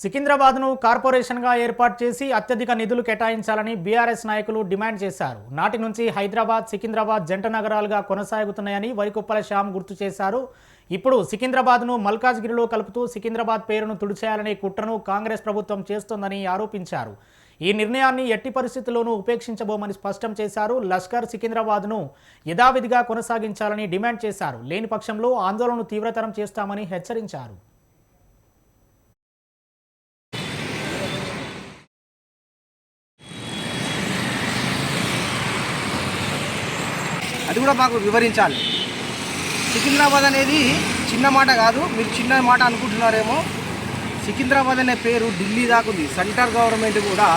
సికింద్రాబాద్ను కార్పొరేషన్గా ఏర్పాటు చేసి అత్యధిక నిధులు కేటాయించాలని బీఆర్ఎస్ నాయకులు డిమాండ్ చేశారు. నాటి నుంచి హైదరాబాద్ సికింద్రాబాద్ జంట నగరాలుగా కొనసాగుతున్నాయని వరికుప్పల శ్యామ్ గుర్తు చేశారు. ఇప్పుడు సికింద్రాబాద్ను మల్కాజ్గిరిలో కలుపుతూ సికింద్రాబాద్ పేరును తుడిచేయాలనే కుట్రను కాంగ్రెస్ ప్రభుత్వం చేస్తోందని ఆరోపించారు. ఈ నిర్ణయాన్ని ఎట్టి పరిస్థితుల్లోనూ ఉపేక్షించబోమని స్పష్టం చేశారు. లష్కర్ సికింద్రాబాద్ను యథావిధిగా కొనసాగించాలని డిమాండ్ చేశారు. లేని పక్షంలో ఆందోళనను తీవ్రతరం చేస్తామని హెచ్చరించారు. అది కూడా మాకు వివరించాలి. సికింద్రాబాద్ అనేది చిన్న మాట కాదు మీరు చిన్న మాట అనుకుంటున్నారేమో. సికింద్రాబాద్ అనే పేరు ఢిల్లీ దాకా ఉంది. సెంట్రల్ గవర్నమెంట్ కూడా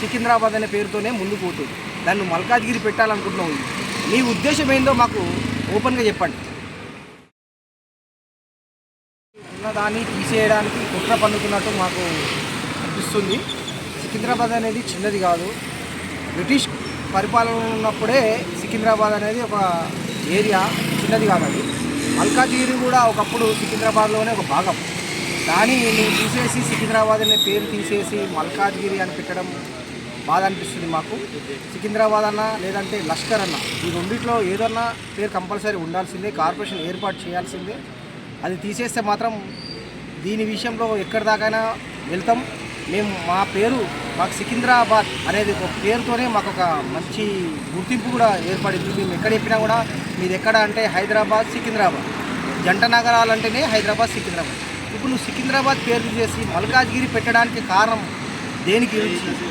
సికింద్రాబాద్ అనే పేరుతోనే ముందుకు పోతుంది. దాన్ని మల్కాజ్గిరి పెట్టాలనుకుంటున్నాం. మీ ఉద్దేశం ఏందో మాకు ఓపెన్గా చెప్పండి. ఉన్నదాన్ని తీసేయడానికి కుట్ర పన్నుతున్నట్టు మాకు అనిపిస్తుంది. సికింద్రాబాద్ అనేది చిన్నది కాదు. బ్రిటిష్ పరిపాలన ఉన్నప్పుడే సికింద్రాబాద్ అనేది ఒక ఏరియా చిన్నది కాదండి మల్కాజీరి కూడా ఒకప్పుడు సికింద్రాబాద్లోనే ఒక భాగం. దాన్ని నేను తీసేసి సికింద్రాబాద్ అనే పేరు తీసేసి మల్కాజ్గిరి అని పెట్టడం బాధ అనిపిస్తుంది మాకు. సికింద్రాబాద్ అన్న లేదంటే లష్కర్ అన్న ఈ రెండిట్లో ఏదన్నా పేరు కంపల్సరీ ఉండాల్సిందే కార్పొరేషన్ ఏర్పాటు చేయాల్సిందే. అది తీసేస్తే మాత్రం దీని విషయంలో ఎక్కడి దాకైనా వెళ్తాం. మేము మా పేరు మాకు సికింద్రాబాద్ అనేది ఒక పేరుతోనే మాకు ఒక మంచి గుర్తింపు కూడా ఏర్పడింది. మేము ఎక్కడ చెప్పినా కూడా మీది ఎక్కడ అంటే హైదరాబాద్ సికింద్రాబాద్. జంట నగరాలు అంటేనే హైదరాబాద్ సికింద్రాబాద్. ఇప్పుడు నువ్వు సికింద్రాబాద్ పేరు చేసి మల్కాజ్గిరి పెట్టడానికి కారణం దేనికి? మేమనేది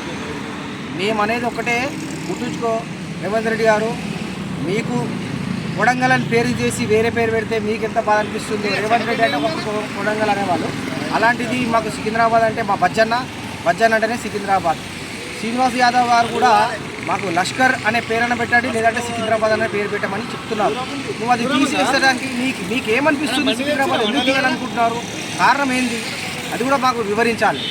మేము అనేది ఒకటే గుర్తుంచుకో రేవంత్ రెడ్డి గారు మీకు కొడంగల్ అని పేరు చేసి వేరే పేరు పెడితే మీకు ఎంత బాధ అనిపిస్తుంది? రేవంత్ రెడ్డి అంటే కొడంగల్ అనేవాళ్ళు. అలాంటిది మాకు సికింద్రాబాద్ అంటే మా బజ్జన్న బజ్జన్న అంటేనే సికింద్రాబాద్. శ్రీనివాస్ యాదవ్ గారు కూడా మాకు లష్కర్ అనే పేరన పెట్టండి లేదంటే సికింద్రాబాద్ అనే పేరు పెట్టమని చెప్తున్నారు. నువ్వు అది తీసేసడానికి మీకు మీకు ఏమనిపిస్తుంది సికింద్రాబాద్ ఎందుకు తీయాలనుకుంటున్నారు? కారణం ఏంది? అది కూడా మాకు వివరించాలి.